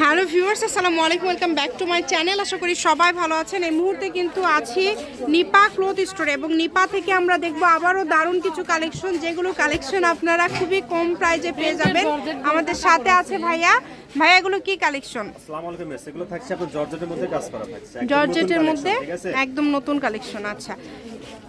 Hello viewers আসসালামু আলাইকুম welcome back to my channel. আশা করি সবাই ভালো আছেন। এই মুহূর্তে কিন্তু আছি নিপা ক্লোথ স্টোরে এবং নিপা থেকে আমরা দেখব আবারও দারুণ কিছু কালেকশন যেগুলো কালেকশন আপনারা খুবই কম প্রাইজে পেয়ে যাবেন। আমাদের সাথে আছে ভাইয়া। ভাইয়া এগুলো কি কালেকশন? আসসালামু আলাইকুম এগুলো থাকছে আপনার জর্জেটের মধ্যে কাজ করা থাকছে। জর্জেটের মধ্যে একদম নতুন কালেকশন আচ্ছা।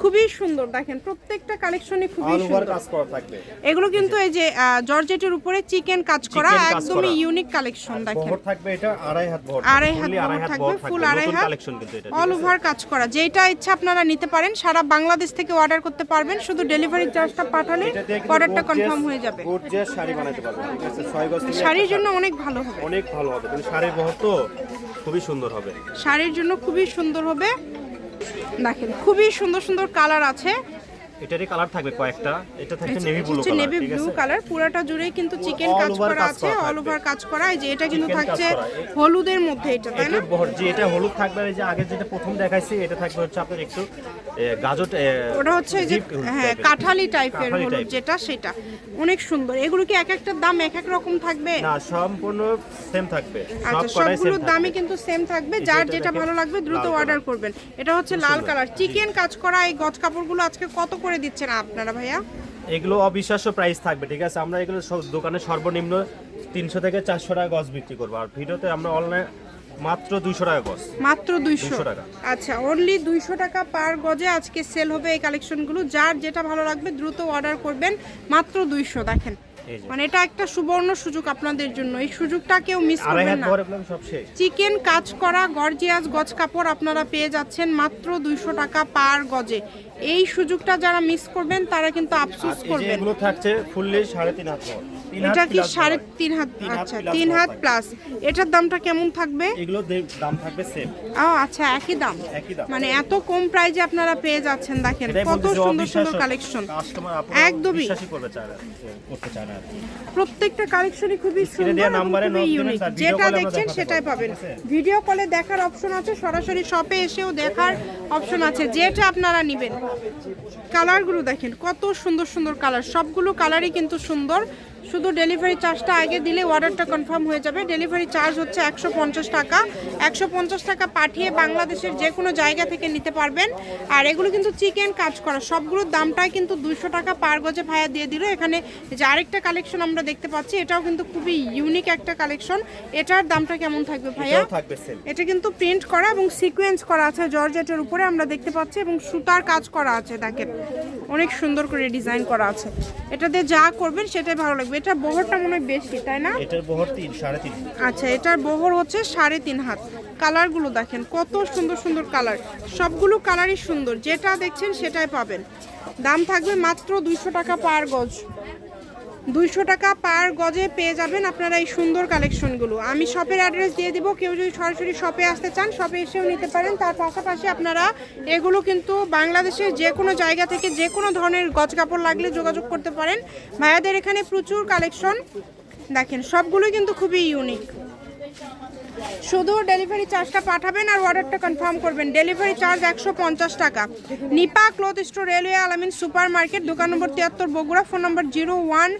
খুবই সুন্দর দেখেন প্রত্যেকটা কালেকশনই খুবই সুন্দর। কাজ করা থাকবে। এগুলো কিন্তু এই যে জর্জেটের উপরে চিকেন কাজ করা একদমই ইউনিক কালেকশন দেখেন। বহর থাকবে এটা আড়াই হাত বহর আড়াই হাত বহর থাকবে ফুল আড়াই হাত কালেকশন কিন্তু এটা অল ওভার কাজ করা। যেটা ইচ্ছা আপনারা নিতে পারেন সারা বাংলাদেশ থেকে অর্ডার করতে পারবেন শুধু ডেলিভারি চার্জটা পাঠালে অর্ডারটা কনফার্ম হয়ে যাবে। gorgeous শাড়ি বানাতে পারবেন ঠিক আছে? গজ শাড়ির জন্য অনেক ভালো হবে। অনেক ভালো হবে শাড়ির বহর তো খুবই সুন্দর হবে। শাড়ির জন্য খুবই সুন্দর হবে। দেখেন খুবই সুন্দর সুন্দর কালার আছে। এটারই কালার থাকবে কয়েকটা। এটা থাকছে navy blue colour navy blue colour পুরাটা জুড়েই কিন্তু চিকেন কাজ করা আছে অল ওভার কাজ করা এই যে এটা কিন্তু থাকছে হলুদের মধ্যে এটা তাই না? যে এটা হলুদ থাকবে আর এই যে আগে যেটা প্রথম দেখাইছি এটা থাকবে হচ্ছে আপনার একটু গাজর ওটা হচ্ছে এই যে হ্যাঁ। কাঠালি টাইপের হলুদ যেটা সেটা। অনেক সুন্দর। এগুলো কি এক একটা দাম এক এক রকম থাকবে? না সম্পূর্ণ সেম থাকবে। আচ্ছা সবগুলোর দামই কিন্তু সেম থাকবে যার যেটা ভালো লাগবে দ্রুত অর্ডার করবেন। এটা হচ্ছে লাল কালার চিকেন কাজ করা এই গজ কাপড়গুলো আজকে কত করে দিচ্ছেন আপনারা ভাইয়া? এগুলো অবিশ্বাস্য প্রাইস থাকবে ঠিক আছে? আমরা এগুলো দোকানে সর্বনিম্ন তিনশো থেকে চারশো টাকা গজ বিক্রি করব। আর ভিডিওতে আমরা অনলাইন মাত্র দুইশো টাকা গজ। মাত্র দুইশো? 200 টাকা। আচ্ছা অনলি দুইশো টাকা পার গজে আজকে সেল হবে এই কালেকশনগুলো যার যেটা ভালো লাগবে দ্রুত অর্ডার করবেন। মাত্র দুইশো দেখেন। এই যে। মানে এটা একটা সুবর্ণ সুযোগ আপনাদের জন্য। এই সুযোগটা কেউ মিস করবেন না। চিকেন কাজ করা গর্জিয়াস গজ কাপড় আপনারা পেয়ে যাচ্ছেন মাত্র দুইশো টাকা পার গজে। এই সুযোগটা যারা মিস করবেন তারা কিন্তু আফসোস করবেন। এগুলো থাকছে ফুললি সাড়ে তিন হাত এটা কি সাড়ে। তিন হাত? আচ্ছা তিন হাত প্লাস এটার দামটা কেমন থাকবে? এগুলো দাম থাকবে সেম ও আচ্ছা একই দাম? একই দাম। মানে এত কম প্রাইজে আপনারা পেয়ে যাচ্ছেন দেখেন কত সুন্দর সুন্দর কালেকশন একদমই। বিশ্বাসই করবে চায় করতে চায় না প্রত্যেকটা কালেকশনই খুবই সুন্দর ইউনিক যেটা দেখছেন সেটাই পাবেন। ভিডিও কলে দেখার অপশন আছে সরাসরি শপে এসেও দেখার অপশন আছে যেটা আপনারা নেবেন। কালারগুলো দেখেন কত সুন্দর সুন্দর কালার। সবগুলো কালারই কিন্তু সুন্দর। শুধু ডেলিভারি চার্জটা আগে দিলে অর্ডারটা কনফার্ম হয়ে যাবে। ডেলিভারি চার্জ হচ্ছে একশো পঞ্চাশ টাকা। একশো পঞ্চাশ টাকা পাঠিয়ে বাংলাদেশের যে কোনো জায়গা থেকে নিতে পারবেন। আর এগুলো কিন্তু চিকেন কাজ করা। সবগুলোর দামটাই কিন্তু দুইশো টাকা পার গজে ভাইয়া দিয়ে দিল। এখানে যে আরেকটা কালেকশন আমরা দেখতে পাচ্ছি এটাও কিন্তু খুবই ইউনিক একটা কালেকশন এটার দামটা কেমন থাকবে ভাইয়া? এটা কিন্তু প্রিন্ট করা এবং সিকোয়েন্স করা আছে জর্জেটের উপরে আমরা দেখতে পাচ্ছি এবং সুতার কাজ করা আছে তাকে অনেক সুন্দর করে ডিজাইন করা আছে। এটাতে যা করবেন সেটাই ভালো লাগবে। এটা বহরটা মনে হয় বেশি তাই না? এটার বহর তিন সাড়ে তিন আচ্ছা এটার বহর হচ্ছে সাড়ে তিন হাত। কালারগুলো দেখেন কত সুন্দর সুন্দর কালার। সবগুলো কালারই সুন্দর যেটা দেখছেন সেটাই পাবেন। দাম থাকবে মাত্র দুইশো টাকা পার গজ। দুইশো টাকা পার গজে পেয়ে যাবেন আপনারা এই সুন্দর কালেকশনগুলো। আমি শপের অ্যাড্রেস দিয়ে দিব, কেউ যদি সরাসরি শপে আসতে চান শপে এসেও নিতে পারেন। তার পাশাপাশি আপনারা এগুলো কিন্তু বাংলাদেশের যে কোনো জায়গা থেকে যে কোনো ধরনের গজ কাপড় লাগলে যোগাযোগ করতে পারেন। ভাইয়াদের এখানে প্রচুর কালেকশন। দেখেন, সবগুলোই কিন্তু খুবই ইউনিক শুধু ডেলিভারি চার্জটা পাঠাবেন আর অর্ডারটা কনফার্ম করবেন। ডেলিভারি চার্জ একশো পঞ্চাশ টাকা। Nipa cloth store railway Alamin super market দোকান নম্বর তিয়াত্তর, বগুড়া ফোন নম্বর zero one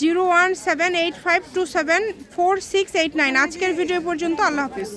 zero one seven eight five two seven four six eight nine আজকের ভিডিও পর্যন্ত, আল্লাহ হাফিজ।